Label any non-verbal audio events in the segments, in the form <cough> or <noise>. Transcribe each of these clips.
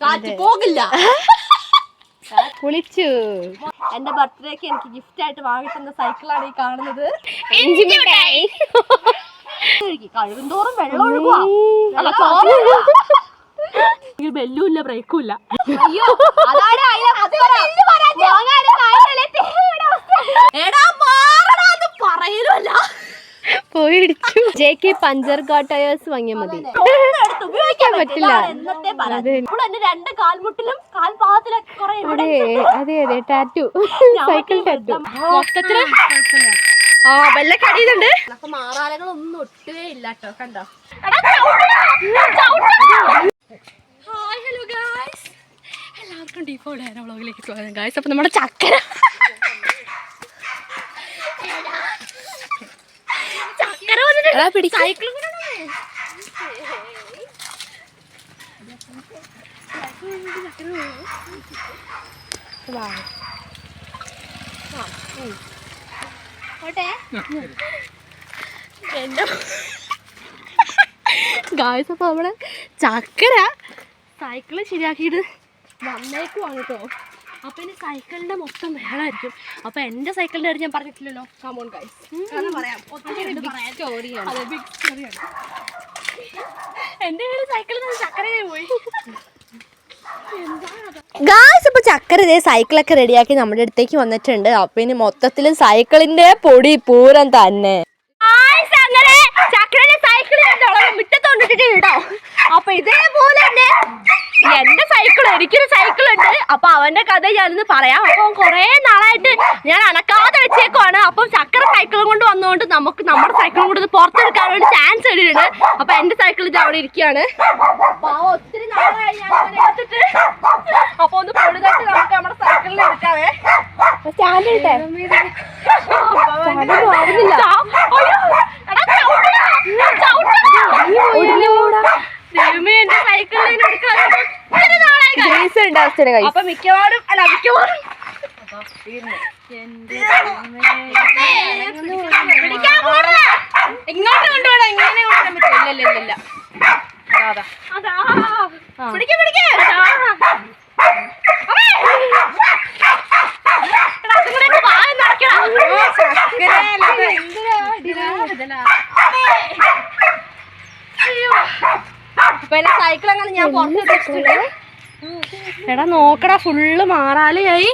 കാറ്റ് പോകില്ല. <laughs> കുളിച്ചു. എന്റെ ബർത്ത്ഡേക്ക് എനിക്ക് ഗിഫ്റ്റ് ആയിട്ട് വാങ്ങിത്തന്ന സൈക്കിളാണ് ഈ കാണുന്നത്. കഴിവന്തോറും കഴിവുന്തോറും വെള്ളം ഒഴുകുക. അല്ല ചോറ് ഒഴുകുവാ. ഈ ബെല്ലും ഇല്ല ബ്രേക്കും ഇല്ല അയ്യോ അതാണ് അതിലെ പോയി ഇടിച്ചു <laughs> ജെ കെ പഞ്ചർ കാട്ടയേഴ്സ് ടയേഴ്സ് വാങ്ങിയാൽ മതി ഉപയോഗിക്കാൻ പറ്റില്ല. രണ്ട് കാൽമുട്ടിലും കാൽപാദത്തിലൊക്കെ കുറെ ഇവിടെ അതെ അതെ അതെ ടാറ്റു സൈക്കിൾ ടാറ്റു മൊത്തത്തിൽ ആ വല്ല കടിയുന്നുണ്ട് അപ്പൊ മാറാലകളൊന്നും ഒട്ടുവേ ഇല്ല കേട്ടോ കണ്ടോ? ഹായ് ഹലോ ഗായ്സ് എല്ലാവർക്കും ഡീഫോൾ ഡയന വ്ളോഗിലേക്ക് സ്വാഗതം. ഗായ്സ് അപ്പൊ നമ്മുടെ ചക്കര വന്നിട്ട് സൈക്കിൾ ഗായ്സ് അപ്പൊ നമ്മുടെ ചക്കര സൈക്കിൾ ശരിയാക്കിയിട്ട് വന്നേക്കുവാണ് കേട്ടോ അപ്പൊ ഇനി സൈക്കിളിന്റെ മൊത്തം മേളായിരിക്കും അപ്പൊ എന്റെ സൈക്കിളിന്റെ കാര്യം ഞാൻ പറഞ്ഞിട്ടില്ലല്ലോ. കമോൺ ഗൈസ് കാരണം പറയാം സ്റ്റോറിയാണ് അതെ ബിഗ് സ്റ്റോറിയാണ് കയ്യിൽ സൈക്കിളിൽ നിന്ന് ചക്കരയെ പോയി. ഗായ്സ് ഇപ്പൊ ചക്കര ഇതേ സൈക്കിളൊക്കെ റെഡിയാക്കി നമ്മുടെ അടുത്തേക്ക് വന്നിട്ടുണ്ട്. അപ്പൊ ഇനി മൊത്തത്തിൽ സൈക്കിളിന്റെ പൊടി പൂരം തന്നെ. ചക്രന്റെ സൈക്കിൾ മുറ്റത്ത് കൊണ്ടിട്ടിട്ട് കേട്ടോ അപ്പൊ ഇതേപോലെ തന്നെ എന്റെ സൈക്കിൾ എനിക്കൊരു സൈക്കിൾ ഉണ്ട് അപ്പൊ അവന്റെ കഥ ഞാനിന്ന് പറയാം. അപ്പൊ കൊറേ നാളായിട്ട് ഞാൻ അനക്കാതെ വെച്ചേക്കുവാണ്. അപ്പം ചക്കര സൈക്കിളും കൊണ്ട് വന്നുകൊണ്ട് നമുക്ക് നമ്മുടെ സൈക്കിളും കൂടെ ഇത് പുറത്തെടുക്കാൻ വേണ്ടി ചാൻസ് ഇട്ടിട്ടുണ്ട് അപ്പൊ എന്റെ സൈക്കിൾ ഇത് അവിടെ ഇരിക്കുകയാണ്. അപ്പൊ ആ ഒത്തിരി നാളായി ഞാൻ എടുത്തിട്ട്. അപ്പൊ ഒന്ന് പൊടുതായിട്ട് നമുക്ക് നമ്മുടെ സൈക്കിളിൽ എടുക്കാവേ. സ്റ്റാൻഡ് ഇട്ടെ ദൈവമേ എന്റെ സൈക്കിളിൽ എടുക്കാൻ ഒത്തിരി നാളായി guys. അവസ്ഥയുടെ കൈ അപ്പൊ മിക്കവാറും അല്ല മിക്കവാറും. ഇങ്ങോട്ട് കൊണ്ടുപോടാ ഇങ്ങനെ കൊണ്ടുവരാൻ പറ്റില്ല ഇല്ല ഇല്ല ഇല്ല. സൈക്കിൾ അങ്ങനെ ഞാൻ പുറത്ത് വെച്ചിട്ടുണ്ട് എടാ നോക്കടാ ഫുള്ള് മാറാലിയായി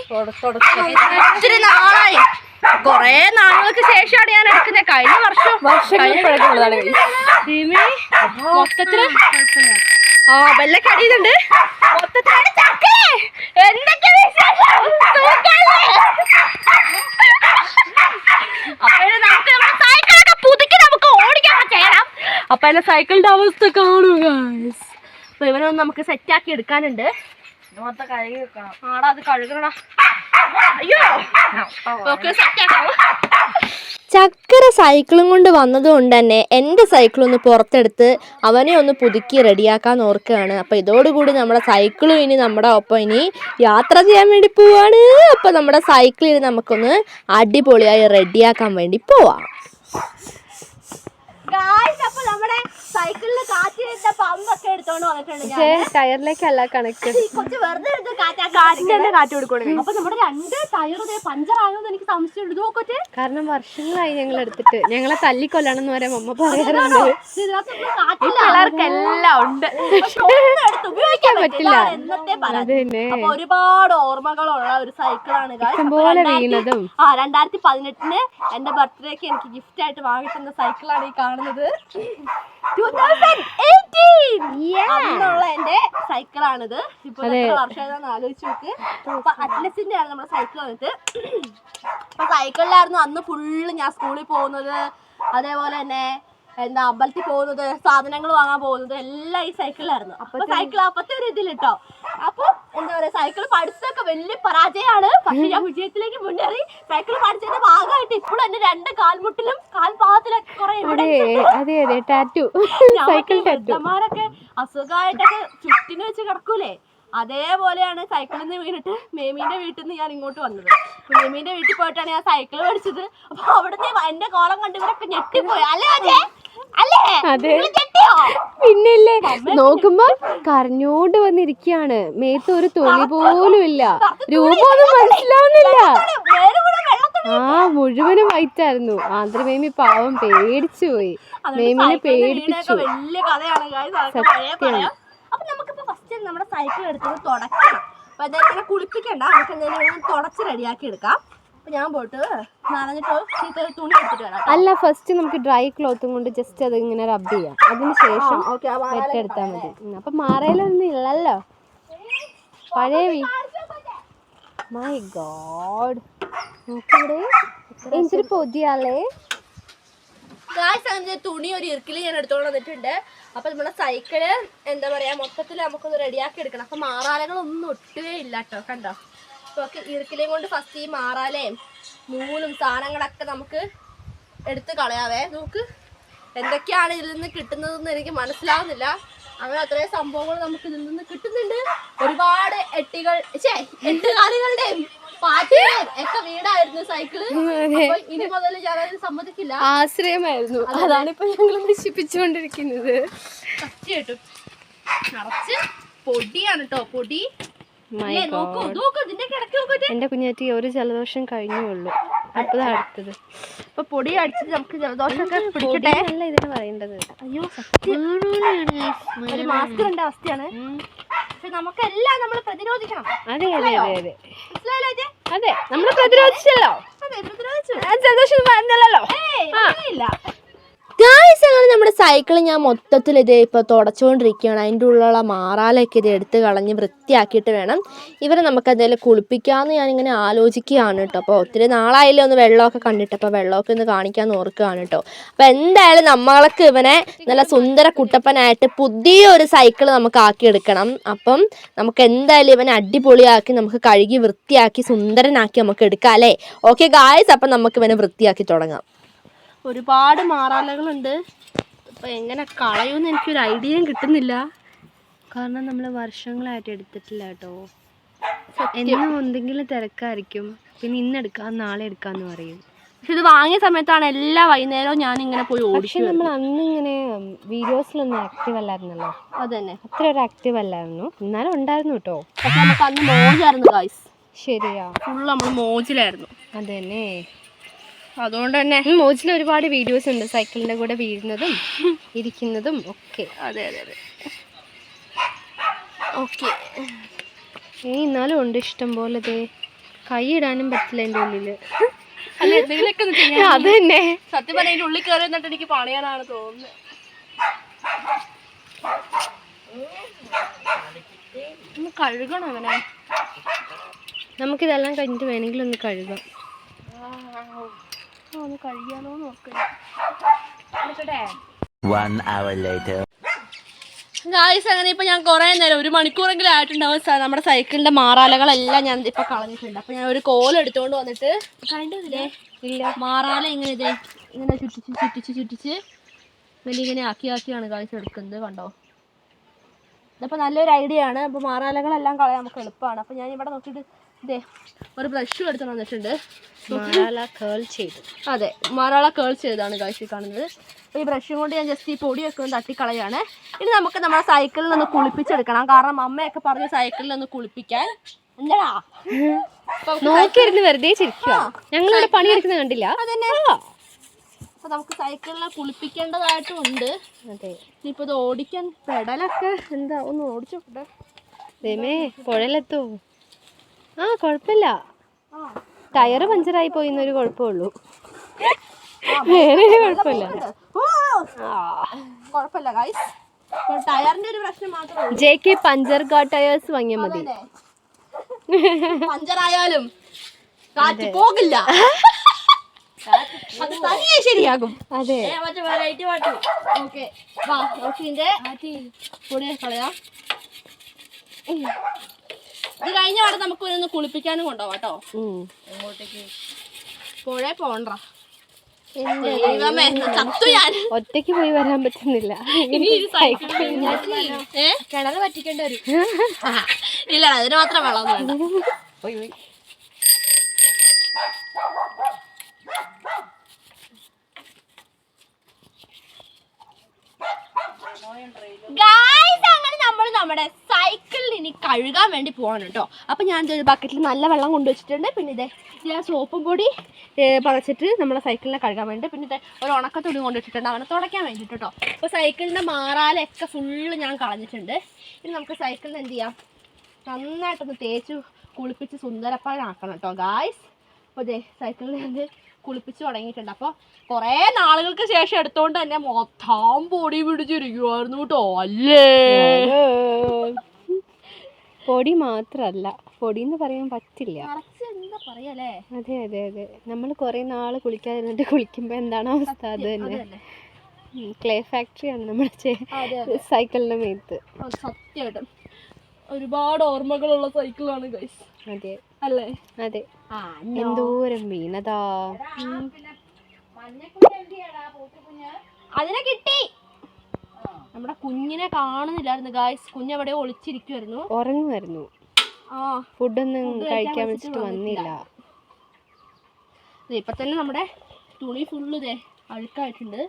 ഒത്തിരി നാളായി. കൊറേ നാളുകൾക്ക് ശേഷമാണ് ഞാൻ എടുക്കുന്നത് കഴിഞ്ഞ വർഷം മൊത്തത്തിൽ ആ വല്ല കടിയുന്നുണ്ട് മൊത്തത്തിലാണ് ചക്കേ! എന്തൊക്കെ? അപ്പൊ അതിന്റെ സൈക്കിളിന്റെ അവസ്ഥ കാണുക അപ്പൊ ഇവനൊന്ന് നമുക്ക് സെറ്റാക്കി എടുക്കാനുണ്ട്. ആടാ അത് കഴുകണടാ. അയ്യോ. ചക്കര സൈക്കിളും കൊണ്ട് വന്നതുകൊണ്ട് തന്നെ എന്റെ സൈക്കിളൊന്ന് പുറത്തെടുത്ത് അവനെ ഒന്ന് പുതുക്കി റെഡിയാക്കാൻ ഓർക്കുകയാണ്. അപ്പോൾ ഇതോടുകൂടി നമ്മുടെ സൈക്കിളും ഇനി നമ്മുടെ ഒപ്പം ഇനി യാത്ര ചെയ്യാൻ വേണ്ടി പോവാണ്. അപ്പോൾ നമ്മുടെ സൈക്കിളിന് നമുക്കൊന്ന് അടിപൊളിയായി റെഡിയാക്കാൻ വേണ്ടി പോവാം. നമ്മുടെ സൈക്കിളിന് കാറ്റിന്റെ പമ്പൊക്കെ എടുത്തോണ്ട് വന്നിട്ടുണ്ട് ടയറിലേക്കല്ല കണക്ട് കൊച്ചു വെറുതെ എടുത്ത് കാറ്റാ കാറ്റിന്റെ കാറ്റ് കൊടുക്കണം അപ്പൊ നമ്മുടെ രണ്ട് ടയർ പഞ്ചർ ആയോന്ന് എനിക്ക് സംശയമുണ്ട്. നോക്കട്ടെ. കാരണം വർഷങ്ങളായി ഞങ്ങൾ എടുത്തിട്ട് ഞങ്ങളെ തല്ലിക്കൊല്ലണം എന്ന് പറയാൻ അമ്മ പറയാറുണ്ട് ഇതിനകത്തൊന്നും എല്ലാം ഉണ്ട്. പക്ഷെ ഒന്നും എടുത്ത് ഉപയോഗിക്കാൻ പറ്റില്ല. പറ്റില്ല. പറയാം അത് ഒരുപാട് ഓർമ്മകളുള്ള ഒരു സൈക്കിളാണ് ഇഷ്ടംപോലെ വീണതും. ആ രണ്ടായിരത്തി പതിനെട്ടിന് എന്റെ ബർത്ത്ഡേക്ക് എനിക്ക് ഗിഫ്റ്റ് ആയിട്ട് വാങ്ങിത്തന്ന സൈക്കിളാണ് ഈ കാണുന്നത്. 2018 അന്നുള്ള എന്റെ സൈക്കിളാണിത് ഇപ്പൊ വർഷം നാല് ആലോചിച്ച് നോക്ക്. അപ്പൊ അറ്റ്ലസിന്റെ ആണ് നമ്മുടെ സൈക്കിൾ വന്നിട്ട്. അപ്പൊ സൈക്കിളിലായിരുന്നു അന്ന് ഫുള്ള് ഞാൻ സ്കൂളിൽ പോകുന്നത്. അതേപോലെ തന്നെ എന്താ അമ്പലത്തിൽ പോകുന്നത് സാധനങ്ങൾ വാങ്ങാൻ പോകുന്നത് എല്ലാം ഈ സൈക്കിളിലായിരുന്നു അപ്പൊ സൈക്കിൾ അപ്പത്തെ ഒരു ഇതിൽ കേട്ടോ അപ്പൊ എന്താ പറയാ സൈക്കിൾ പഠിച്ചതൊക്കെ വലിയ പരാജയമാണ്. പക്ഷെ ഞാൻ വിജയത്തിലേക്ക് മുന്നേറി സൈക്കിൾ പഠിച്ചതിന്റെ ഭാഗമായിട്ട് ഇപ്പോഴും എന്റെ രണ്ട് കാൽമുട്ടിലും കാൽപാദത്തിലൊക്കെ കുറെ അതെ അതെ അതെ ടാറ്റു സൈക്കിൾ ടാറ്റു അസുഖമായിട്ടൊക്കെ ചുറ്റിന് വെച്ച് കിടക്കൂലേ? അതേപോലെയാണ് സൈക്കിളിൽ നിന്ന് വീണിട്ട് മേമീന്റെ വീട്ടിൽ നിന്ന് ഞാൻ ഇങ്ങോട്ട് വന്നത്. മേമീന്റെ വീട്ടിൽ പോയിട്ടാണ് ഞാൻ സൈക്കിൾ മേടിച്ചത് അപ്പൊ അവിടുന്ന് എന്റെ കോളം കണ്ട് ഇവരൊക്കെ ഞെട്ടിപ്പോയി. അല്ലേ? അല്ലേ? അതെ. പിന്നല്ലേ? നോക്കുമ്പോ കരഞ്ഞോണ്ട് വന്നിരിക്കാണ് മേത്ത് ഒരു തൊലി പോലും ഇല്ല. രൂപമൊന്നും മനസ്സിലാവുന്നില്ല. ആ മുഴുവനും വൈറ്റ് ആയിരുന്നു. ആന്ധ്രമേമി പാവം പേടിച്ചു പോയി. മേമിനെ പേടിപ്പിച്ചു. വലിയ ഫസ്റ്റ് നമ്മുടെ സൈക്കിൾ എടുത്തത് തുടക്കണം അപ്പൊ അതായത് ഇങ്ങനെ കുളിപ്പിക്കണ്ട. നമുക്ക് ഒന്ന് തുടച്ച് റെഡിയാക്കി എടുക്കാം. അപ്പൊ ഞാൻ പോയിട്ട് നനഞ്ഞിട്ട് തുണി എടുത്തിട്ട് വരാം അല്ല ഫസ്റ്റ് നമുക്ക് ഡ്രൈ ക്ലോത്തും കൊണ്ട് ജസ്റ്റ് അത് ഇങ്ങനെ റബ്ബ് ചെയ്യാം. അതിനുശേഷം ശേഷം വെട്ടെടുത്താൽ മതി. അപ്പൊ മാറയിലൊന്നും ഇല്ലല്ലോ. പഴയ മൈ ഗോഡ് നോക്കിവിടെ എന്തൊരു പൊതിയാലേ ഗായ്സ് അങ്ങനെ തുണി ഒരു ഇറുക്കിൽ ഞാൻ എടുത്തോണ്ട് വന്നിട്ടുണ്ട്. അപ്പൊ നമ്മുടെ സൈക്കിൾ എന്താ പറയാ മൊത്തത്തിൽ നമുക്കൊന്ന് റെഡിയാക്കി എടുക്കണം. അപ്പൊ മാറാലകളൊന്നും ഒട്ടുകേ ഇല്ല കേട്ടോ കണ്ടോ? അപ്പൊ ഒക്കെ കൊണ്ട് ഫസ്റ്റ് ഈ മാറാലയും നൂലും സാധനങ്ങളൊക്കെ നമുക്ക് എടുത്ത് കളയാവേ. നമുക്ക് എന്തൊക്കെയാണ് ഇതിൽ നിന്ന് കിട്ടുന്നതെന്ന് എനിക്ക് മനസ്സിലാവുന്നില്ല. അങ്ങനെ അത്രയും സംഭവങ്ങൾ നമുക്ക് ഇതിൽ നിന്ന് കിട്ടുന്നുണ്ട്. ഒരുപാട് എട്ടികൾ ഛേ എട്ടുകാലികളുടെയും ആശ്രയമായിരുന്നു. അതാണ് ഇപ്പൊ ഞങ്ങൾ നശിപ്പിച്ചുകൊണ്ടിരിക്കുന്നത്. പൊടിയാണ് കേട്ടോ പൊടി. എന്റെ കുഞ്ഞാറ്റി ഒരു ജലദോഷം കഴിഞ്ഞുള്ളൂ അപ്പതാ അടുത്തത്. അപ്പൊ പൊടി അടിച്ച് നമുക്ക് ജലദോഷമൊക്കെ പൊടി പിടിക്കട്ടെ. അല്ല ഇതിന് പറയേണ്ടത്. അയ്യോ ഒരു മാസ്ക് ഇടേണ്ട അവസ്ഥയാണ്. നമുക്കെല്ലാം നമ്മൾ പ്രതിരോധിക്കണം. അതെ അതെ അതെ അതെ. നമ്മൾ പ്രതിരോധിച്ചല്ലോ. ജലദോഷം വരുന്നില്ലല്ലോ സൈക്കിൾ ഞാൻ മൊത്തത്തിൽ ഇത് ഇപ്പോൾ തുടച്ചുകൊണ്ടിരിക്കുകയാണ്. അതിന്റെ ഉള്ളിലുള്ള മാറാലൊക്കെ ഇത് എടുത്ത് കളഞ്ഞ് വൃത്തിയാക്കിയിട്ട് വേണം ഇവരെ നമുക്ക് എന്തെങ്കിലും കുളിപ്പിക്കാമെന്ന് ഞാനിങ്ങനെ ആലോചിക്കുകയാണ് കേട്ടോ. അപ്പോൾ ഒത്തിരി നാളായില്ലേ ഒന്ന് വെള്ളമൊക്കെ കണ്ടിട്ട്. അപ്പോൾ വെള്ളമൊക്കെ ഒന്ന് കാണിക്കാമെന്ന് ഓർക്കുകയാണ് കേട്ടോ. അപ്പോൾ എന്തായാലും നമ്മൾക്ക് ഇവനെ നല്ല സുന്ദര കുട്ടപ്പനായിട്ട് പുതിയൊരു സൈക്കിൾ നമുക്ക് ആക്കിയെടുക്കണം. അപ്പം നമുക്ക് എന്തായാലും ഇവനെ അടിപൊളിയാക്കി നമുക്ക് കഴുകി വൃത്തിയാക്കി സുന്ദരനാക്കി നമുക്ക് എടുക്കാം അല്ലേ? ഓക്കെ ഗായ്സ് അപ്പം നമുക്ക് ഇവനെ വൃത്തിയാക്കി തുടങ്ങാം. ഒരുപാട് മാറാലകളുണ്ട്. അപ്പൊ എങ്ങനെ കളയുമെന്ന് എനിക്കൊരു ഐഡിയയും കിട്ടുന്നില്ല. കാരണം നമ്മൾ വർഷങ്ങളായിട്ട് എടുത്തിട്ടില്ല കേട്ടോ. എന്നും എന്തെങ്കിലും തിരക്കായിരിക്കും. പിന്നെ ഇന്ന് എടുക്കാം നാളെ എടുക്കാന്ന് പറയും. പക്ഷെ ഇത് വാങ്ങിയ സമയത്താണ് എല്ലാ വൈകുന്നേരവും ഞാൻ ഇങ്ങനെ പോയി പക്ഷെ നമ്മൾ അന്ന് ഇങ്ങനെ വീഡിയോസിലൊന്നും ആക്റ്റീവ് അല്ലായിരുന്നല്ലോ. അതന്നെ. അത്ര ഒരു ആക്റ്റീവ് അല്ലായിരുന്നു. എന്നാലും ഉണ്ടായിരുന്നു കേട്ടോ. പക്ഷെ നമുക്ക് അന്ന് മോജായിരുന്നു ഗായ്സ് ശരിയാ. ഫുൾ നമ്മൾ മോജിലായിരുന്നു. അതന്നെ. അതുകൊണ്ട് തന്നെ മോജിൽ ഒരുപാട് വീഡിയോസ് ഉണ്ട്. സൈക്കിളിന്റെ കൂടെ വീഴുന്നതും ഇരിക്കുന്നതും ഒക്കെ. അതെ അതെ അതെ. ഓക്കെ. ഏ എന്നാലും ഉണ്ട് ഇഷ്ടം പോലെ ദേ. കൈ ഇടാനും പറ്റില്ല എന്റെ ഉള്ളിൽ. <laughs> അത് തന്നെ. സത്യം പറഞ്ഞ അതിന്റെ ഉള്ളിൽ കയറി എന്നിട്ട് എനിക്ക് പണിയാനാണ് തോന്നുന്നത് ഒന്ന് കഴുകണം അവനെ നമുക്കിതെല്ലാം കഴിഞ്ഞിട്ട് വേണമെങ്കിൽ ഒന്ന് കഴുകാം. ഒന്ന് കഴിയാലോ നോക്കട്ടെ. ഗായ്സ് അങ്ങനെ ഇപ്പൊ ഞാൻ കുറെ നേരം ഒരു മണിക്കൂറെങ്കിലും ആയിട്ടുണ്ടാവും സാർ നമ്മുടെ സൈക്കിളിന്റെ മാറാലകളെല്ലാം ഞാൻ ഇപ്പൊ കളഞ്ഞിട്ടുണ്ട്. അപ്പൊ ഞാൻ ഒരു കോൽ എടുത്തോണ്ട് വന്നിട്ട് കണ്ടില്ലേ ഇല്ല മാറാല ഇങ്ങനെ ഇതേ ഇങ്ങനെ ചുറ്റിച്ച് ചുറ്റിച്ച് ചുറ്റിച്ച് വലിയ ഇങ്ങനെ ആക്കി ആക്കിയാണ് ഗായ്സ് എടുക്കുന്നത് കണ്ടോ? ഇതപ്പോ നല്ലൊരു ഐഡിയ ആണ്. അപ്പൊ മാറാലകളെല്ലാം കളയാൻ നമുക്ക് എളുപ്പമാണ്. അപ്പൊ ഞാൻ ഇവിടെ നോക്കിയിട്ട് ഇതേ ഒരു ബ്രഷും എടുത്ത് വന്നിട്ടുണ്ട്. മാറാല കേൾ ചെയ്തു. അതെ മറാള കേൾ ചെയ്താണ് കാഴ്ച കാണുന്നത്. ഈ ബ്രഷും കൊണ്ട് ഞാൻ ജസ്റ്റ് ഈ പൊടിയൊക്കെ ഒന്ന് തട്ടിക്കളയാണ്. ഇനി നമുക്ക് നമ്മുടെ സൈക്കിളിൽ ഒന്ന് കുളിപ്പിച്ചെടുക്കണം. കാരണം അമ്മയൊക്കെ പറഞ്ഞു സൈക്കിളിൽ ഒന്ന് കുളിപ്പിക്കാൻ. എന്താടാ? <laughs> നോക്കിയിരുന്ന് വെറുതെ ചിരിക്കുക പണി പണിയെടുക്കുന്നത് കണ്ടില്ല. അതന്നെ. അപ്പൊ നമുക്ക് സൈക്കിളിനെ കുളിപ്പിക്കേണ്ടതായിട്ടും ഉണ്ട്. അതെ. ഇത് ഓടിക്കാൻ പെടലൊക്കെ. എന്താ ഒന്ന് ഓടിച്ചോട്ടെ പുഴയിലെത്തോ. ആ കുഴപ്പമില്ല ടയറ് പഞ്ചറായി പോയി എന്നൊരു കുഴപ്പമുള്ളൂ വേറെ ഒരു കുഴപ്പമില്ല ഓ കുഴപ്പമില്ല ഗൈസ് ടയറിന്റെ ഒരു പ്രശ്നം മാത്രമേ ഉള്ളൂ. ജെ കെ പഞ്ചർ കാ ടയേഴ്സ് വാങ്ങിയാൽ മതി. പഞ്ചറായാലും കാറ്റ് പോകില്ല. <laughs> അത് തനിയെ ശരിയാകും. അതെ. ഓക്കെ. വാ കളയാം. ഇത് കഴിഞ്ഞ പാടെ നമുക്ക് ഒന്ന് കുളിപ്പിക്കാനും കൊണ്ടുപോവാം കേട്ടോ. പുഴ പോണ്ട ഒറ്റയ്ക്ക് പോയി വരാൻ പറ്റുന്നില്ല. കിണറ് പറ്റിക്കേണ്ട വരും. <laughs> ഇല്ല അതിന് മാത്രം വെള്ളം വേണ്ട. ഗായ്സ് നമ്മുടെ സൈക്കിളിൽ ഇനി കഴുകാൻ വേണ്ടി പോകണം കേട്ടോ. അപ്പം ഞാൻ ഒരു ബക്കറ്റിൽ നല്ല വെള്ളം കൊണ്ടുവച്ചിട്ടുണ്ട് പിന്നെ ഇതേ ഞാൻ സോപ്പും പൊടി പറച്ചിട്ട് നമ്മുടെ സൈക്കിളിനെ കഴുകാൻ വേണ്ടി. പിന്നെ ഇതേ ഒരു ഉണക്കത്തുണി കൊണ്ടുവച്ചിട്ടുണ്ട് അവനെ തുടയ്ക്കാൻ വേണ്ടിയിട്ട് കേട്ടോ. അപ്പോൾ സൈക്കിളിന്റെ മാറാലൊക്കെ ഫുള്ള് ഞാൻ കളഞ്ഞിട്ടുണ്ട്. ഇനി നമുക്ക് സൈക്കിളിന് എന്ത് ചെയ്യാം? നന്നായിട്ടൊന്ന് തേച്ച് കുളിപ്പിച്ച് സുന്ദരപ്പാടാക്കണം കേട്ടോ ഗായ്സ് അപ്പോൾ ഇതേ സൈക്കിളിൽ കുളിപ്പിച്ച് തുടങ്ങിയിട്ടുണ്ട്. അപ്പോൾ കുറേ നാളുകൾക്ക് ശേഷം എടുത്തോണ്ട് തന്നെ മൊത്തം പൊടി പിടിച്ചിരിക്കുവായിരുന്നു കേട്ടോ. അല്ലേ? <laughs> പൊടി മാത്രല്ല. പൊടി എന്ന് പറയാൻ പറ്റില്ല. അതെ അതെ അതെ. നമ്മൾ കുറെ നാൾ കുളിക്കാതിരുന്നിട്ട് കുളിക്കുമ്പോ എന്താണ് അവസ്ഥ? അത് തന്നെ. ക്ലേ ഫാക്ടറിയാണ് നമ്മുടെ സൈക്കിളിന്റെ മേത്ത്. സത്യമായിട്ടും. ഒരുപാട് ഓർമ്മകളുള്ള സൈക്കിളാണ് ഗൈസ് അതെ. അല്ലേ? അതെ. എന്തോരം വീണതാ? അതിനെ കിട്ടി. നമ്മുടെ കുഞ്ഞിനെ കാണുന്നില്ലായിരുന്നു ഗായ്സ് കുഞ്ഞ് എവിടെയോ ഒളിച്ചിരിക്കുമായിരുന്നു ഉറങ്ങുമായിരുന്നു ആ ഫുഡൊന്നും കഴിക്കാൻ വെച്ചിട്ട് വന്നില്ല. ഇപ്പൊ തന്നെ നമ്മുടെ തുണി ഫുള്ള് ദേ അഴുക്കായിട്ടുണ്ട്.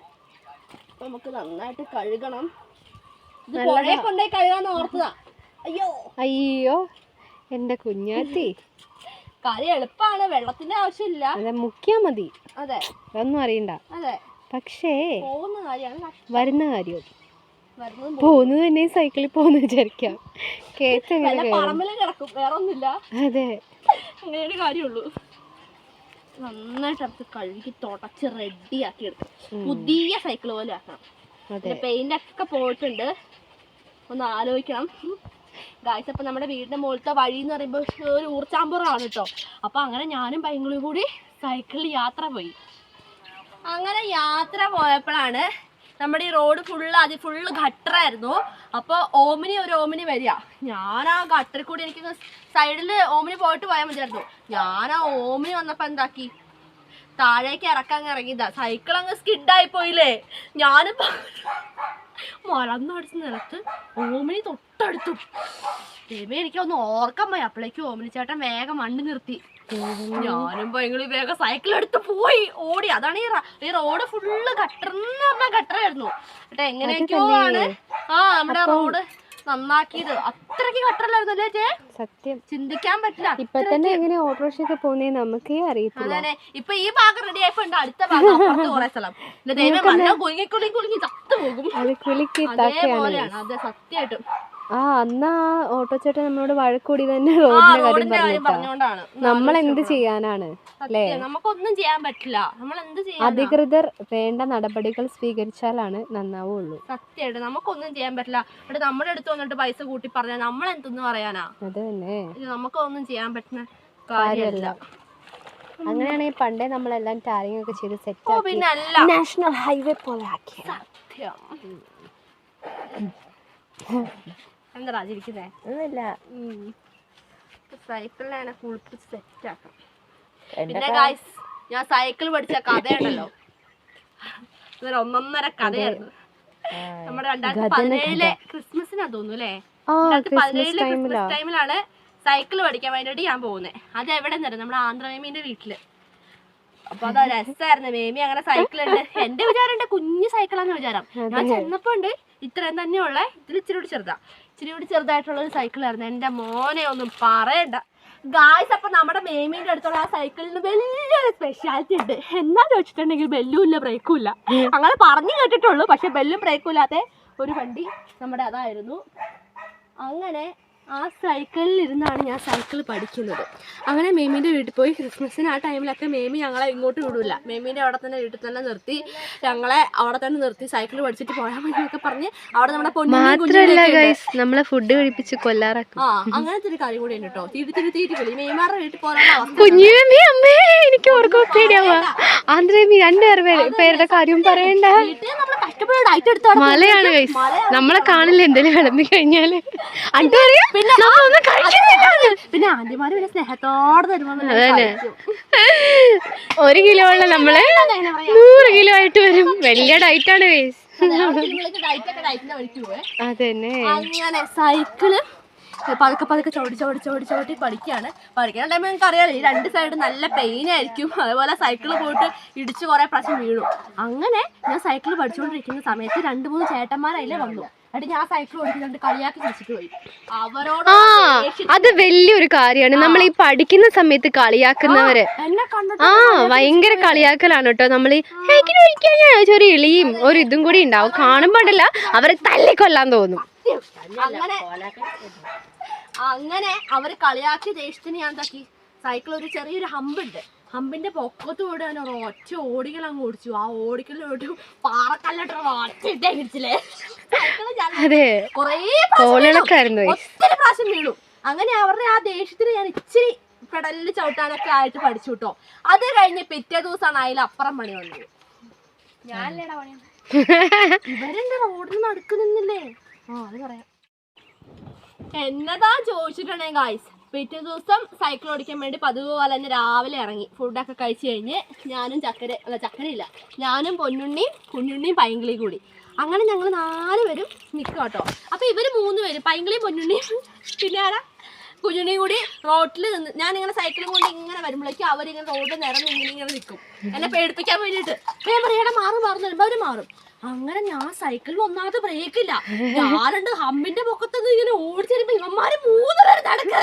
നമുക്ക് നന്നായിട്ട് കഴുകണം. കൊണ്ടേ കഴുകാന്ന് ഓർത്തതാ. അയ്യോ. അയ്യോ. എന്റെ കുഞ്ഞാത്തി. കാര്യം എളുപ്പമാണ് വെള്ളത്തിന്റെ ആവശ്യമില്ല. അതെ മുക്കിയാ മതി. അതെ. അതൊന്നും അറിയണ്ട. അതെ. പക്ഷേ പോകുന്ന കാര്യമാണ് വരുന്ന കാര്യം പോന്നു പോകുന്നത് തന്നെ സൈക്കിളിൽ പോകുന്ന വിചാരിക്കാം. വേറെ അതെ. കാര്യമുള്ളൂ. നന്നായിട്ട് നമുക്ക് കഴുകി തുടച്ച് റെഡിയാക്കി എടുക്കും പുതിയ സൈക്കിൾ പോലെ ആക്കണം. പെയിന്റ് ഒക്കെ പോയിട്ടുണ്ട്. ഒന്ന് ആലോചിക്കണം. ഗായ്സ് അപ്പം നമ്മുടെ വീടിന്റെ മുകളിലത്തെ വഴി എന്ന് പറയുമ്പോൾ ഒരു ഊർച്ചാമ്പുറമാണ് കേട്ടോ അപ്പം അങ്ങനെ ഞാനും പൈങ്ങളും കൂടി സൈക്കിളിൽ യാത്ര പോയി. അങ്ങനെ യാത്ര പോയപ്പോഴാണ് നമ്മുടെ ഈ റോഡ് ഫുള്ള് അത് ഫുള്ള് ഗട്ടറായിരുന്നു അപ്പോൾ ഓമിനി ഒരു ഓമിനി വരിക. ഞാൻ ആ ഗട്ടറിൽ കൂടി എനിക്ക് സൈഡിൽ ഓമിനി പോയിട്ട് പോയാൽ മതിയായിരുന്നു. ഞാൻ ആ ഓമിനി വന്നപ്പോൾ എന്താക്കി? താഴേക്ക് ഇറക്കാൻ ഇറങ്ങിയതാ. സൈക്കിൾ അങ്ങ് സ്കിഡായി പോയില്ലേ? ഞാനിപ്പോ മലന്നടിച്ച് നിലത്ത് ഓമിനി തൊട്ടടുത്തു. ദൈവമേ എനിക്കൊന്ന് ഓർക്കാൻ പോയി അപ്പോഴേക്കും ഓമിനി ചേട്ടൻ വേഗം വണ്ടി നിർത്തി. ഞാനും ഭയങ്കര വേഗം സൈക്കിൾ എടുത്ത് പോയി. ഓടി അതാണ് ഈ ഈ റോഡ് ഫുള്ള് ഗട്ടർന്ന് പറഞ്ഞ ഗട്ടറായിരുന്നു എന്നിട്ട് എങ്ങനെയൊക്കെയോ ആണ്. ആ നമ്മുടെ റോഡ് നന്നാക്കിയത്. അത്രയ്ക്ക് കട്ടറല്ലായിരുന്നു അല്ലേ ചേ സത്യം. ചിന്തിക്കാൻ പറ്റില്ല. ഇപ്പൊ തന്നെ എങ്ങനെ ഓട്ടോറിക്ഷ പോകുന്നേ നമുക്കേ അറിയത്തില്ല. അതെ ഇപ്പൊ ഈ ഭാഗം റെഡി ആയിട്ടുണ്ട് അടുത്ത ഭാഗം? അപ്പുറത്ത് കുറെ സ്ഥലം. എന്റെ ദൈവം നല്ല കുലുങ്ങി കുലുങ്ങി കുലുങ്ങി ചത്തു പോകും അതേപോലെയാണ്. അതെ സത്യമായിട്ടും. ആ അന്ന് ആ ഓട്ടോ ചേട്ടൻ നമ്മളോട് വഴക്കൂടി തന്നെ റോഡിന്റെ കാര്യം റോഡിന്റെ കാര്യം പറഞ്ഞിട്ടാ. പറഞ്ഞുകൊണ്ടാണ് നമ്മൾ എന്ത് ചെയ്യാനാണ്? അല്ലേ നമുക്കൊന്നും ചെയ്യാൻ പറ്റില്ല. നമ്മൾ എന്ത് ചെയ്യാൻ അധികൃതർ വേണ്ട നടപടികൾ സ്വീകരിച്ചാലാണ് നന്നാവുള്ളൂ. സത്യമായിട്ട് നമുക്കൊന്നും ചെയ്യാൻ പറ്റില്ല. ഇവിടെ നമ്മുടെ അടുത്ത് വന്നിട്ട് പൈസ കൂട്ടി പറഞ്ഞാൽ നമ്മൾ എന്തെന്ന് പറയാനാ? അത് തന്നെ. ഇത് നമുക്കൊന്നും ചെയ്യാൻ പറ്റുന്ന കാര്യമല്ല. അങ്ങനെയാണെങ്കിൽ പണ്ടേ നമ്മളെല്ലാം ടാരിങ് ഒക്കെ ചെയ്ത് ഓ സെറ്റ് പിന്നെ അല്ല. നാഷണൽ ഹൈവേ പോലെ ആക്കിയ സത്യം. എന്താ ചിരിക്കുന്നേ ഒന്നുമില്ല. സൈക്കിളിലാണ് കുളിപ്പിച്ച് സെറ്റ് ആക്കണം പിന്നെ ഗായ്സ് ഞാൻ സൈക്കിൾ പഠിച്ച കഥയാണല്ലോ. ഇതൊരു ഒന്നൊന്നര കഥയായിരുന്നു. നമ്മുടെ രണ്ടായിരത്തി പതിനേഴിലെ ക്രിസ്മസിനാ തോന്നുന്നു അല്ലേ? രണ്ടായിരത്തി പതിനേഴിലെ ക്രിസ്മസ് ടൈമിലാണ് സൈക്കിൾ പഠിക്കാൻ വേണ്ടിയിട്ട് ഞാൻ പോകുന്നത് അത് എവിടെ നിന്നു നമ്മുടെ ആന്ധ്രമേമിന്റെ വീട്ടിൽ. അപ്പൊ അത് രസമായിരുന്നു മേമി അങ്ങനെ സൈക്കിൾ ഉണ്ട് എന്റെ വിചാരം എന്റെ കുഞ്ഞു സൈക്കിളാന്ന് വിചാരം. ഞാൻ ചെന്നപ്പോ ഉണ്ട് ഇത്രയും തന്നെയുള്ള. ഇതിൽ ഇച്ചിരി ചെറുതാ. ഇച്ചിരി കൂടി ചെറുതായിട്ടുള്ള ഒരു സൈക്കിളായിരുന്നു എന്റെ മോനെ ഒന്നും പറയണ്ട. ഗായ്സ് അപ്പൊ നമ്മുടെ മേമിന്റെ അടുത്തുള്ള ആ സൈക്കിളിന് വലിയൊരു സ്പെഷ്യാലിറ്റി ഉണ്ട്. എന്നാ ചോദിച്ചിട്ടുണ്ടെങ്കിൽ ബെല്ലും ഇല്ല ബ്രേക്കും ഇല്ല. അങ്ങനെ പറഞ്ഞു കേട്ടിട്ടുള്ളൂ പക്ഷെ ബെല്ലും ബ്രേക്കും ഇല്ലാത്ത ഒരു വണ്ടി നമ്മുടെ അതായിരുന്നു. അങ്ങനെ ആ സൈക്കിളിൽ ഇരുന്നാണ് ഞാൻ സൈക്കിൾ പഠിക്കുന്നത്. അങ്ങനെ മേമീന്റെ വീട്ടിൽ പോയി ക്രിസ്മസിന് ആ ടൈമിലൊക്കെ മേമി ഞങ്ങളെ ഇങ്ങോട്ട് വിടില്ല മേമീന്റെ അവിടെ തന്നെ വീട്ടിൽ തന്നെ നിർത്തി ഞങ്ങളെ അവിടെ തന്നെ നിർത്തി സൈക്കിൾ പഠിച്ചിട്ട് പോയാൽ മതി എന്നൊക്കെ പറഞ്ഞ് അവിടെ നമ്മുടെ പൊന്നു നമ്മളെ ഫുഡ് കഴിപ്പിച്ച് കൊല്ലാറാക്കും. ആ അങ്ങനത്തെ ഒരു കാര്യം കൂടി ഉണ്ട് കേട്ടോ തിരി തിരി തീരി വിളി. മേമാരുടെ വീട്ടിൽ പോകാനുള്ള എനിക്ക് ഓർക്കുമ്പോ പേടിയാവാ ആന്ധ്രമി രണ്ടുപേർ പേരുടെ കാര്യം പറയണ്ട. മലയാണ് നമ്മളെ കാണില്ല എന്തെങ്കിലും വിളമ്പി കഴിഞ്ഞാൽ. അണ്ട് പറയാ? പിന്നെ നമ്മളൊന്നും കഴിക്കുന്നില്ല <laughs> പിന്നെ ആന്റിമാര് പിന്നെ സ്നേഹത്തോടെ തരുമ്പോ ഒരു കിലോ ഉള്ള നമ്മൾ നൂറ് കിലോ ആയിട്ട് വരും. വലിയ ഡയറ്റ് ആണ്. ഗൈസ് ഡയറ്റ് ഒക്കെ ഡയറ്റിന്റെ വഴിക്ക് പോവേ. അതന്നെ. അങ്ങനെ സൈക്കിൾ പതുക്കെ പതുക്കെ ചോടി ചോടി ചോടി ചോടി പഠിക്കുകയാണ്. പഠിക്കുന്ന ടൈമിൽ നിങ്ങൾക്ക് അറിയാലോ ഈ രണ്ട് സൈഡ് നല്ല പെയിൻ ആയിരിക്കും. അതുപോലെ സൈക്കിൾ പോയിട്ട് ഇടിച്ച് കുറേ പ്രാവശ്യം വീഴും. അങ്ങനെ ഞാൻ സൈക്കിൾ പഠിച്ചുകൊണ്ടിരിക്കുന്ന സമയത്ത് രണ്ട് മൂന്ന് ചേട്ടന്മാരതിലെ വന്നു. ഞാൻ സൈക്കിൾ ഓടിക്കുന്നുണ്ട് കളിയാക്കി വെച്ചിട്ട് പോയി. അവരോട് അത് വലിയൊരു കാര്യമാണ്. നമ്മൾ ഈ പഠിക്കുന്ന സമയത്ത് കളിയാക്കുന്നവര്. ആ ഭയങ്കര കളിയാക്കലാണ് കേട്ടോ. നമ്മൾ സൈക്കിൾ ഓടിക്കാൻ ഒരു ഇളിയും ഒരു ഇതും കൂടി ഉണ്ടാവും. കാണുമ്പോണ്ടല്ല അവരെ തല്ലിക്കൊല്ലാൻ തോന്നും. അങ്ങനെ അങ്ങനെ അവർ കളിയാക്കി ദേഷ്യത്തിന് ഞാൻ എന്താക്കി? സൈക്കിൾ ഒരു ചെറിയൊരു ഹമ്പുണ്ട് ഹമ്പിന്റെ പൊക്കത്ത് കൂടെ ഞാൻ ഒരു ഒറ്റ ഓടിക്കൽ അങ്ങ് ഓടിച്ചു. ആ ഓടിക്കലോട്ട് പാറക്കല്ലോട്ട് ഒരു ഒറ്റ ഇടിച്ചില്ലേ? അതെ. കോളിളക്കായിരുന്നു ഒത്തിരി പ്രാവശ്യം വീണു. അങ്ങനെ അവരുടെ ആ ദേഷ്യത്തിന് ഞാൻ ഇച്ചിരി പെടലിൽ ചവിട്ടാനൊക്കെ ആയിട്ട് പഠിച്ചു കേട്ടോ അത് കഴിഞ്ഞ് പിറ്റേ ദിവസമാണ് അതിൽ അപ്പുറം പണി വന്നത്. ഞാനല്ലേടാ പണി ഇവരെന്റെ റോഡിൽ നടക്കുന്നില്ലേ ആ അത് പറയാം. എന്നതാ ചോദിച്ചിട്ടുണ്ടെങ്കിൽ ഗായ്സ് പിറ്റേ ദിവസം സൈക്കിൾ ഓടിക്കാൻ വേണ്ടി പതിവ് പോലെ തന്നെ രാവിലെ ഇറങ്ങി. ഫുഡൊക്കെ കഴിച്ചു കഴിഞ്ഞ് ഞാനും ചക്കര അല്ല ചക്കരയില്ല. ഞാനും പൊന്നുണ്ണിയും കുഞ്ഞുണ്ണിയും പൈങ്കിളി കൂടി. അങ്ങനെ ഞങ്ങൾ നാലുപേരും നിൽക്കും കേട്ടോ അപ്പോൾ ഇവർ മൂന്ന് പേര് പൈങ്കിളിയും പൊന്നുണ്ണിയും പിന്നെ ആരാ? കുഞ്ഞുണ്ണിയും കൂടി റോട്ടിൽ നിന്ന് ഞാൻ ഇങ്ങനെ സൈക്കിളും കൊണ്ട് ഇങ്ങനെ വരുമ്പോഴേക്കും അവരിങ്ങനെ റോഡ് നിറഞ്ഞ് ഇങ്ങനെ ഇങ്ങനെ നിൽക്കും എന്നെ പേടിപ്പിക്കാൻ വേണ്ടിയിട്ട്. ഞാൻ പറയാടെ മാറും മാറുന്നു വരുമ്പോൾ അവർ മാറും. അങ്ങനെ ഞാൻ സൈക്കിളിൽ ഒന്നാമത് ബ്രേക്ക് ഇല്ല. ഞാനുണ്ട് ഹമ്മിന്റെ പൊക്കത്ത് ഇങ്ങനെ ഓടിച്ചിരുമ്പോ ഇവന്മാര് മൂന്ന് പേര് നടക്കുക.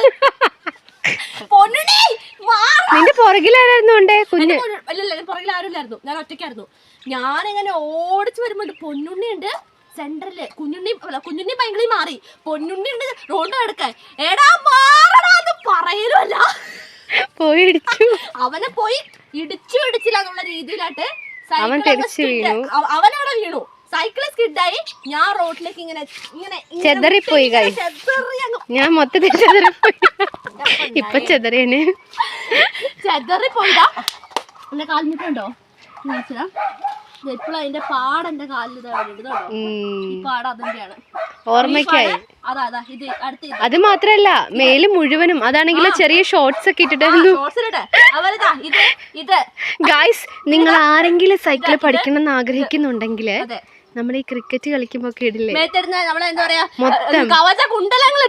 നിന്റെ പുറകിലായിരുന്നു കുഞ്ഞു. അല്ലല്ല പുറകിൽ ആരുമില്ലായിരുന്നു. ഞാൻ ഒറ്റയ്ക്കായിരുന്നു. ഞാനിങ്ങനെ ഓടിച്ചു വരുമ്പോ പൊന്നുണ്ണി ഉണ്ട് സെന്ററിൽ കുഞ്ഞുണ്ണി കുഞ്ഞുണ്ണി ഭയങ്കര മാറി. പൊന്നുണ്ണി ഉണ്ട് റോഡ് എടുക്കാൻ എടാ മാറടാ എന്ന് പറയലുമല്ല പോയി ഇടിച്ചു. അവനെ പോയി ഇടിച്ചു ഇടിച്ചില്ല എന്നുള്ള രീതിയിലായിട്ട് അവൻ തിരിച്ചു വീണു. അവ- അവനവിടെ വീണു. സൈക്കിൾ സ്കിഡായി ഞാൻ റോഡിലേക്ക് ഇങ്ങനെ ഇങ്ങനെ ചെതറിപ്പോയി ഞാൻ മൊത്തത്തിൽ ചെതറിപ്പോയി. ഇപ്പൊ ചെതറിയനെ. ചെതറിപ്പോയിതാ. എന്റെ കാലിനിട്ടുണ്ടോ ഇപ്പോഴും അതിന്റെ പാട് എന്റെ കാലിൽ ഈ പാട് അതിന്റെയാണ്. ഓർമ്മയ്ക്കായി. ഇത് അടുത്ത അത് മാത്രല്ല മേൽ മുഴുവനും അതാണെങ്കിൽ ചെറിയ ഷോർട്സ് ഒക്കെ ഇട്ടിട്ടായിരുന്നു ഗായ്സ് നിങ്ങൾ ആരെങ്കിലും സൈക്കിൾ പഠിക്കണം എന്ന് ആഗ്രഹിക്കുന്നുണ്ടെങ്കിൽ നമ്മൾ ഈ ക്രിക്കറ്റ് കളിക്കുമ്പോ ഒക്കെ ഇടില്ലേ മൊത്തം. കുണ്ടലങ്ങൾ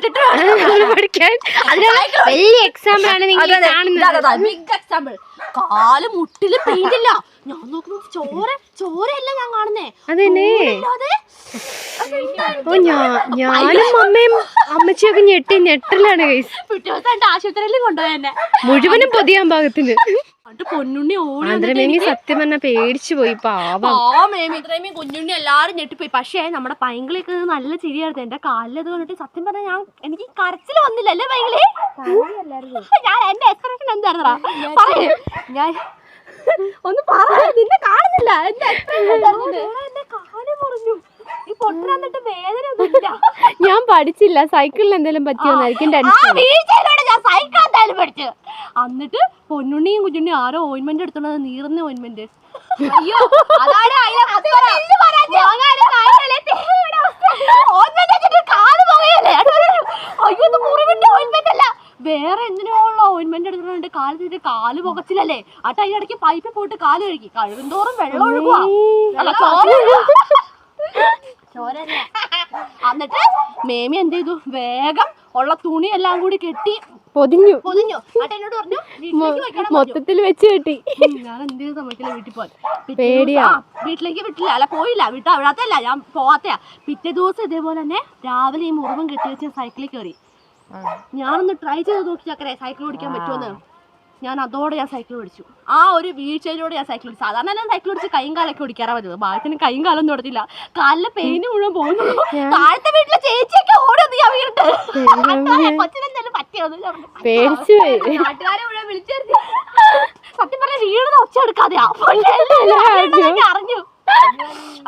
പഠിക്കാൻ. വലിയ എക്സാമ്പിൾ ആണ് നിങ്ങൾ കാണുന്നത്. ബിഗ് എക്സാമ്പിൾ കാൽ മുട്ടിൽ പെയിന്റ് ഇല്ല. ഞാൻ നോക്കുമ്പോ ചോര ചോരയല്ല ഞാൻ കാണുന്നേ. അതെന്നെ. ഇല്ലാതെ ഓ ഞാ ഞാനും അമ്മയും അമ്മച്ചിയൊക്കെ ഞെട്ടി ഞെട്ടലാണ് പിറ്റേ ദിവസം ആശുപത്രിയിൽ മുഴുവനും പൊതിയാൻ പാകത്തിന് എന്നിട്ട് പൊന്നുണ്ണി ഓടി സത്യം പറഞ്ഞ പേടിച്ചു പോയി പാവം. പാവമേമി ഇത്രയും കുഞ്ഞുണ്ണി എല്ലാരും ഞെട്ടിപ്പോയി. പക്ഷേ നമ്മുടെ പൈങ്കിളിയൊക്കെ നല്ല ചിരിയായിരുന്നു. എന്റെ കാലിലത് കണ്ടിട്ട് സത്യം പറഞ്ഞാൽ ഞാൻ എനിക്ക് കരച്ചിൽ വന്നില്ല അല്ലേ പൈങ്കിളി? ഞാൻ എന്റെ എക്സ്പ്രഷൻ എന്താ പറയൂ. ഞാൻ ഒന്ന് പറഞ്ഞു നിന്നെ കാണുന്നില്ല. എന്റെ എക്സ്പ്രഷൻ എന്തായിരുന്നു? എന്റെ കാൽ മുറിഞ്ഞു. ഈ വേദന ഒന്നുമില്ല. ഞാൻ പഠിച്ചില്ല. സൈക്കിളിൽ എന്തെങ്കിലും പറ്റിയോന്നായിരിക്കും ടെൻഷൻ. സൈക്കിൾ എന്തായാലും പഠിച്ചു. എന്നിട്ട് പൊന്നുണ്ണിയും കുഞ്ഞുണ്ണിയും ആരോ ഓയിൻമെന്റ് എടുത്തോണ്ടത് നീറുന്ന ഓയിൻമെന്റ് അയ്യോ അതാണ് അതിലെ കച്ചറ. ഞാനാണ് കാലിലെ തേങ്ങയുടെ അവസ്ഥ. ointment വെച്ചിട്ട് കാൽ പുകയല്ലേ? അത് ഒരു- അയ്യോ ഇത് മുറിവിന്റെ ഓയിൻമെന്റ് അല്ല. വേറെ എന്തിനോ ഉള്ള ഓയിൻമെന്റ് എടുത്തിട്ടുണ്ട്? കാൽ തിരിച്ച് കാൽ പുകച്ചില്ലല്ലേ? അട്ട് അതിനിടയ്ക്ക് പൈപ്പിൽ പോയിട്ട് കാൽ കഴുകി. കഴുകുന്തോറും വെള്ളം ഒഴുകുക അല്ല ചോര ഒഴുകുവാ. എന്നിട്ട് മേമി എന്ത് ചെയ്തു? വേഗം ഉള്ള തുണി എല്ലാം കൂടി കെട്ടി പൊതിഞ്ഞു. പൊതിഞ്ഞു. എന്നിട്ട് എന്നോട് പറഞ്ഞു മൊത്തത്തിൽ വെച്ച് കെട്ടി. ഞാൻ എന്ത് സമയത്തില്ല വീട്ടിൽ പേടിയാ. വീട്ടിലേക്ക് വിട്ടില്ല. അല്ല പോയില്ല. വീട്ടിൽ അവിടത്തല്ല ഞാൻ പോവാത്തയാ. പിറ്റേ ദിവസം ഇതേപോലെ തന്നെ രാവിലെ ഈ മുറിവും കെട്ടി വെച്ച് സൈക്കിളിൽ കയറി ഞാനൊന്ന് ട്രൈ ചെയ്ത് നോക്കി ചക്കരെ സൈക്കിൾ ഓടിക്കാൻ പറ്റുമെന്ന് ഞാൻ അതോടെ ഞാൻ സൈക്കിൾ ഓടിച്ചു. ആ ഒരു വീഴ്ചയിലൂടെ ഞാൻ സൈക്കിൾ ഓടിച്ചു. സാധാരണ ഞാൻ സൈക്കിൾ ഓടിച്ച് കൈയും കാലൊക്കെ ഓടിക്കാറാ പറ്റുന്നത് ഭാഗത്തിന് കൈയും കാലം തൊടത്തില്ല കാലിലെ പെയിന് മുഴുവൻ പോകുന്നു. താഴത്തെ വീട്ടിലെ ചേച്ചിയൊക്കെ ഓടുന്നു ഞാൻ വീണിട്ട്. കൊച്ചിനെന്തായാലും പറ്റിയത്. പേടിച്ചു നാട്ടുകാരെ മുഴുവൻ വിളിച്ചു. സത്യം പറഞ്ഞ വീണത് ഒച്ച എടുക്കാതെയാ അറിഞ്ഞു.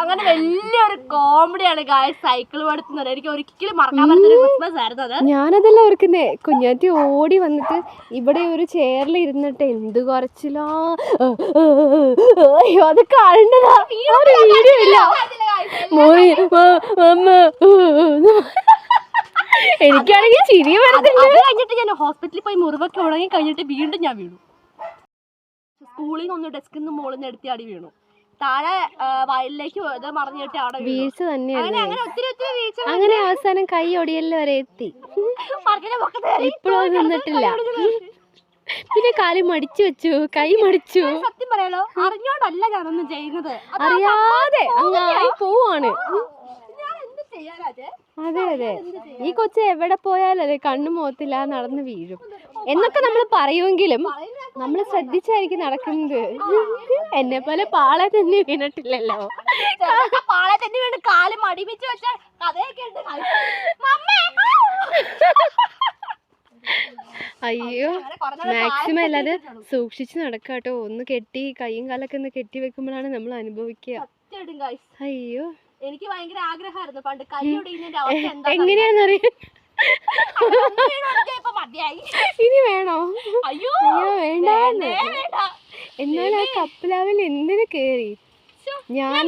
അങ്ങനെ വലിയൊരു കോമഡിയാണ് ഗായ സൈക്കിൾ പഠിത്തുന്നത് എനിക്ക് ഒരിക്കലും മറക്കാൻ പറ്റുന്ന ക്രിസ്മസ് ആയിരുന്നു അത്. ഞാനതല്ല ഓർക്കുന്നേ. കുഞ്ഞാറ്റി ഓടി വന്നിട്ട് ഇവിടെ ഒരു ചെയറിൽ ഇരുന്നിട്ട് എന്ത് കുറച്ചിലോ അയ്യോ അത് കണ്ടതാ. ഒരു വീഡിയോ ഇല്ല. മോയി, അമ്മ, എനിക്കാണെങ്കിൽ ചിരി വരുന്നുണ്ട് അത് കഴിഞ്ഞിട്ട് ഞാൻ ഹോസ്പിറ്റലിൽ പോയി മുറിവൊക്കെ ഉണങ്ങി കഴിഞ്ഞിട്ട് വീണ്ടും ഞാൻ വീണു. സ്കൂളിൽ നിന്ന് ഒന്ന് ഡെസ്കിൽ നിന്ന് മുകളിൽ നിന്ന് എടുത്തി അടി വീണു. താഴെ വയലിലേക്ക് ഇത് മറിഞ്ഞിട്ട് അവിടെ. വീഴ്ച അങ്ങനെ തന്നെയായിരുന്നു അങ്ങനെ ഒത്തിരി ഒത്തിരി വീഴ്ച അങ്ങനെ അവസാനം കൈ ഒടിയൽ വരെ എത്തി. ഇപ്പോഴും നിന്നിട്ടില്ല. പിന്നെ കാൽ മടിച്ചു വെച്ചു. കൈ മടിച്ചു. സത്യം പറയാലോ അറിഞ്ഞോണ്ടല്ല ഞാനൊന്നും ചെയ്യുന്നത്. അറിയാതെ അങ്ങായി പോവാണ്. അതെ അതെ. ഈ കൊച്ചു എവിടെ പോയാലും അതെ കണ്ണു മോത്തില്ല നടന്ന് വീഴും. എന്നൊക്കെ നമ്മൾ പറയുമെങ്കിലും നമ്മൾ ശ്രദ്ധിച്ചായിരിക്കും നടക്കുന്നത്. എന്നെ പോലെ പാളെ തന്നെ വീണിട്ടില്ലല്ലോ. പാളെ തന്നെ വീണ് കാൽ മടിപ്പിച്ച് വെച്ചാൽ കഥയൊക്കെ ഉണ്ട്! അയ്യോ മാക്സിമം അല്ലാതെ സൂക്ഷിച്ചു നടക്കാട്ടോ. ഒന്ന് കെട്ടി കൈയും കാലൊക്കെ ഒന്ന് കെട്ടി വെക്കുമ്പോഴാണ് നമ്മൾ അനുഭവിക്കുക. അയ്യോ. എനിക്ക് ഭയങ്കര ആഗ്രഹമായിരുന്നു. പണ്ട് കൈ ഒടിയുന്നതിന്റെ അവസ്ഥ ഇനി വേണോ? അയ്യോ വേണ്ടേ. എന്നാൽ ആ കപ്പലാവിൽ എന്തിനു കേറി? ഞാൻ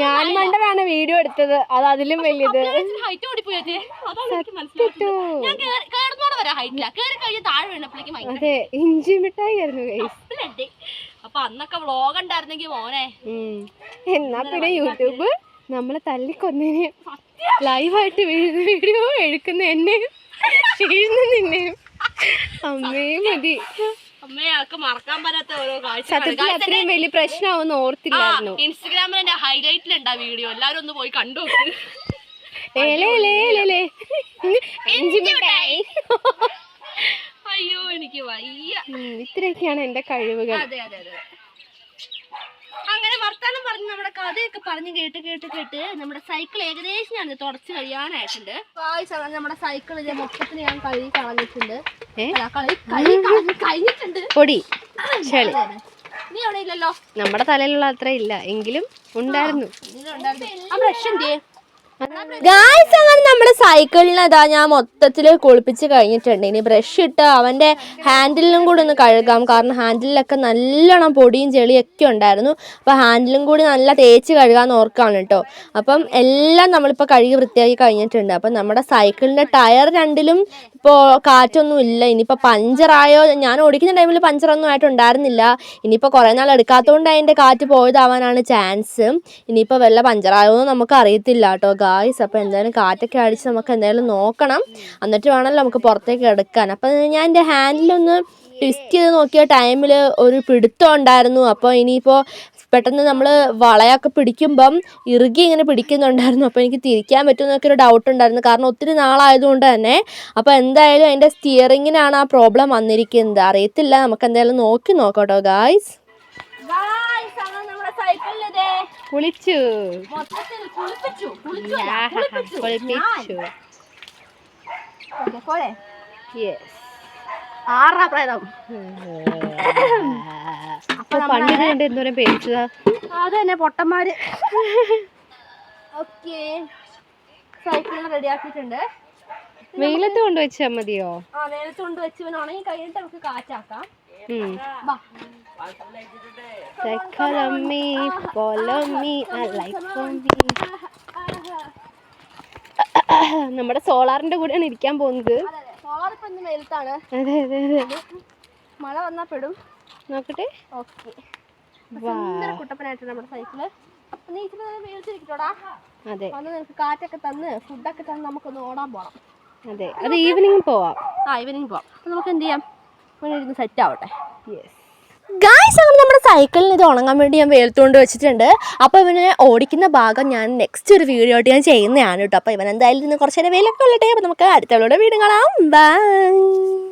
ഞാൻ മണ്ടനാണ് വീഡിയോ എടുത്തത്. അത് അതിലും വലിയത് അതെ. ഇഞ്ചി മിഠായി ആയിരുന്നു ഗൈസ് ബ്ലഡ്. അപ്പൊ അന്നൊക്കെ വ്ളോഗ് ഉണ്ടായിരുന്നെങ്കിൽ മോനെ. എന്നാ പിന്നെ യൂട്യൂബ് നമ്മളെ തല്ലിക്കൊന്നതിന് ലൈവായിട്ട് വീഡിയോ എടുക്കുന്ന എന്നെയും ചെയ്യുന്ന നിന്നെയും അമ്മേ മതി. സത്യത്തിൽ അത്രയും വലിയ പ്രശ്നമാവെന്ന് ഓർത്തില്ലായിരുന്നു. ഇൻസ്റ്റാഗ്രാമിൽ എന്റെ ഹൈലൈറ്റിൽ ഉണ്ടാ വീഡിയോ. എല്ലാരും ഒന്ന് പോയി കണ്ടു അയ്യോ എനിക്ക് വയ്യ. ഇത്രയൊക്കെയാണ് എന്റെ കഴിവുകൾ. അതെ അതെ അതെ. അങ്ങനെ വർത്താനം പറഞ്ഞ് നമ്മുടെ കഥയൊക്കെ പറഞ്ഞ് കേട്ട് കേട്ട് കേട്ട് നമ്മുടെ സൈക്കിൾ ഏകദേശം ഞാൻ തുടച്ച് കഴിയാനായിട്ടുണ്ട്. അങ്ങനെ നമ്മുടെ സൈക്കിൾ മൊത്തത്തിൽ ഞാൻ കഴുകി കളഞ്ഞിട്ടുണ്ട്. കഴിഞ്ഞിട്ടുണ്ട്. പൊടി. ചെളി. നീ അവിടെ ഇല്ലല്ലോ. നമ്മുടെ തലയിലുള്ള അത്ര ഇല്ല എങ്കിലും ഉണ്ടായിരുന്നു. ആ ബ്രഷ് ഗായ്സ് അങ്ങനെ നമ്മുടെ സൈക്കിളിന് ഞാൻ മൊത്തത്തിൽ കുളിപ്പിച്ച് കഴിഞ്ഞിട്ടുണ്ട്. ഇനി ബ്രഷ് ഇട്ട് അവന്റെ ഹാൻഡിലും കൂടി ഒന്ന് കഴുകാം. കാരണം ഹാൻഡിലൊക്കെ നല്ലോണം പൊടിയും ചെളിയൊക്കെ ഉണ്ടായിരുന്നു. അപ്പോൾ ഹാൻഡിലും കൂടി നല്ല തേച്ച് കഴുകാൻ ഓർക്കാണ് കേട്ടോ. അപ്പം എല്ലാം നമ്മളിപ്പോൾ കഴുകി വൃത്തിയാക്കി കഴിഞ്ഞിട്ടുണ്ട്. അപ്പം നമ്മുടെ സൈക്കിളിന്റെ ടയർ രണ്ടിലും ഇപ്പോൾ കാറ്റൊന്നും ഇല്ല. ഇനിയിപ്പോൾ പഞ്ചറായോ? ഞാൻ ഓടിക്കുന്ന ടൈമിൽ പഞ്ചറൊന്നും ആയിട്ടുണ്ടായിരുന്നില്ല ഇനിയിപ്പോൾ കുറേ നാൾ എടുക്കാത്തതുകൊണ്ട് അതിന്റെ കാറ്റ് പോയതാവാനാണ് ചാൻസ് ഇനിയിപ്പോൾ വല്ല പഞ്ചറായോ എന്ന് നമുക്ക് അറിയത്തില്ല കേട്ടോ ഗായ്സ് അപ്പോൾ എന്തായാലും കാറ്റൊക്കെ അടിച്ച് നമുക്ക് എന്തായാലും നോക്കണം. എന്നിട്ട് വേണമല്ലോ നമുക്ക് പുറത്തേക്ക് എടുക്കാൻ. അപ്പോൾ ഞാൻ എന്റെ ഹാൻഡിലൊന്ന് ട്വിസ്റ്റ് ചെയ്ത് നോക്കിയ ടൈമിൽ ഒരു പിടുത്തം ഉണ്ടായിരുന്നു. അപ്പോൾ ഇനിയിപ്പോൾ പെട്ടെന്ന് നമ്മൾ വളയൊക്കെ പിടിക്കുമ്പം ഇറുകി ഇങ്ങനെ പിടിക്കുന്നുണ്ടായിരുന്നു. അപ്പോൾ എനിക്ക് തിരിക്കാൻ പറ്റുമെന്നൊക്കെ ഒരു ഡൗട്ട് ഉണ്ടായിരുന്നു. കാരണം ഒത്തിരി നാളായതുകൊണ്ട് തന്നെ. അപ്പോൾ എന്തായാലും അതിന്റെ സ്റ്റിയറിങ്ങിനാണ് ആ പ്രോബ്ലം വന്നിരിക്കുന്നത്. അറിയത്തില്ല. നമുക്ക് എന്തായാലും നോക്കി നോക്കട്ടോ ഗായ്സ് കുളിച്ചു. കുളിപ്പിച്ചു യെസ് ആറാ പ്രേതം അപ്പൊ പണ്ട് ഇത് കണ്ട് എന്തോരം പേടിച്ചതാ? അത് തന്നെ പൊട്ടന്മാര്. ഓക്കെ. സൈക്കിളിന് റെഡി ആക്കിയിട്ടുണ്ട്. വെയിലത്ത് കൊണ്ടുവച്ചാ മതിയോ? ആ വെയിലത്ത് കൊണ്ട് വെച്ച് ഇവൻ ഉണങ്ങി കഴിഞ്ഞിട്ട് നമുക്ക് കാറ്റാക്കാം. ഉം. വാ. Follow me, follow me, I like for me. നമ്മുടെ സോളാറിന്റെ കൂടെയാണ് ഇരിക്കാൻ പോകുന്നത്. അതെ അതെ മഴ വന്നാ പെടും. നോക്കട്ടെ. ഓക്കെ. കുട്ടപ്പനായിട്ട് നമ്മുടെ സൈക്കിൾ. നീ ഇച്ചിരി നേരം വെയിലത്തിരിക്കട്ടോടാ. അതെ. വന്ന് നിനക്ക് കാറ്റൊക്കെ തന്ന് ഫുഡൊക്കെ തന്ന് നമുക്കൊന്ന് ഓടാൻ പോകണം അതെ. അത് ഈവനിങ് പോവാം. ആ ഈവനിങ് പോവാം. അപ്പൊ നമുക്ക് എന്ത് ചെയ്യാം? ഇരുന്ന് സെറ്റ് ആവട്ടെ. യെസ് ഗായ്സ് അങ്ങനെ നമ്മുടെ സൈക്കിളിന് ഇത് ഉണങ്ങാൻ വേണ്ടി ഞാൻ വെയിലത്തുകൊണ്ട് വെച്ചിട്ടുണ്ട്. അപ്പോൾ ഇവനെ ഓടിക്കുന്ന ഭാഗം ഞാൻ നെക്സ്റ്റ് ഒരു വീഡിയോ ആയിട്ട് ഞാൻ ചെയ്യുന്നതാണ് കേട്ടോ. അപ്പോൾ ഇവൻ എന്തായാലും ഇന്ന് കുറച്ച് നേരം വെയിലൊക്കെ ഉള്ളട്ടെ അപ്പോൾ നമുക്ക് അടുത്തുള്ള വീട് കാണാം. ബൈ